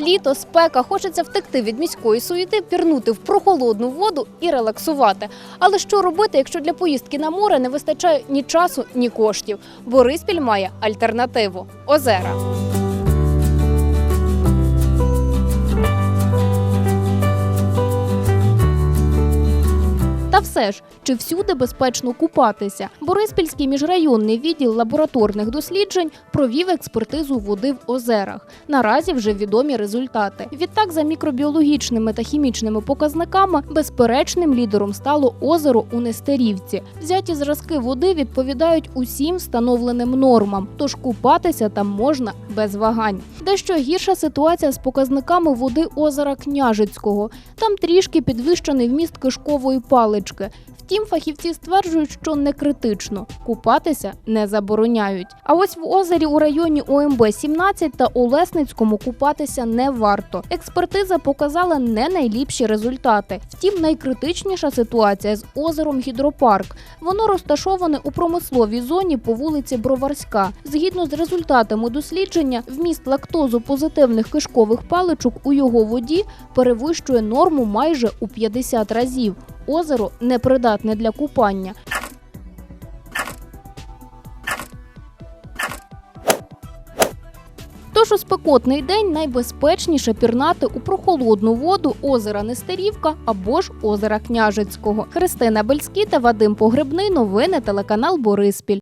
Літо, спека, хочеться втекти від міської суєти, пірнути в прохолодну воду і релаксувати. Але що робити, якщо для поїздки на море не вистачає ні часу, ні коштів? Бориспіль має альтернативу озера. Все ж, чи всюди безпечно купатися? Бориспільський міжрайонний відділ лабораторних досліджень провів експертизу води в озерах. Наразі вже відомі результати. Відтак, за мікробіологічними та хімічними показниками, безперечним лідером стало озеро у Нестерівці. Взяті зразки води відповідають усім встановленим нормам, тож купатися там можна без вагань. Дещо гірша ситуація з показниками води озера Княжицького. Там трішки підвищений вміст кишкової палички. Втім, фахівці стверджують, що не критично купатися не забороняють. А ось в озері у районі ОМБ 17 та у Лесницькому купатися не варто. Експертиза показала не найліпші результати. Втім, найкритичніша ситуація з озером Гідропарк. Воно розташоване у промисловій зоні по вулиці Броварська. Згідно з результатами дослідження, вміст лактозу позитивних кишкових паличок у його воді перевищує норму майже у 50 разів. Озеро непридатне для купання. Тож у спекотний день найбезпечніше пірнати у прохолодну воду озера Нестерівка або ж озера Княжицького. Христина Бельський та Вадим Погребний. Новини телеканал Бориспіль.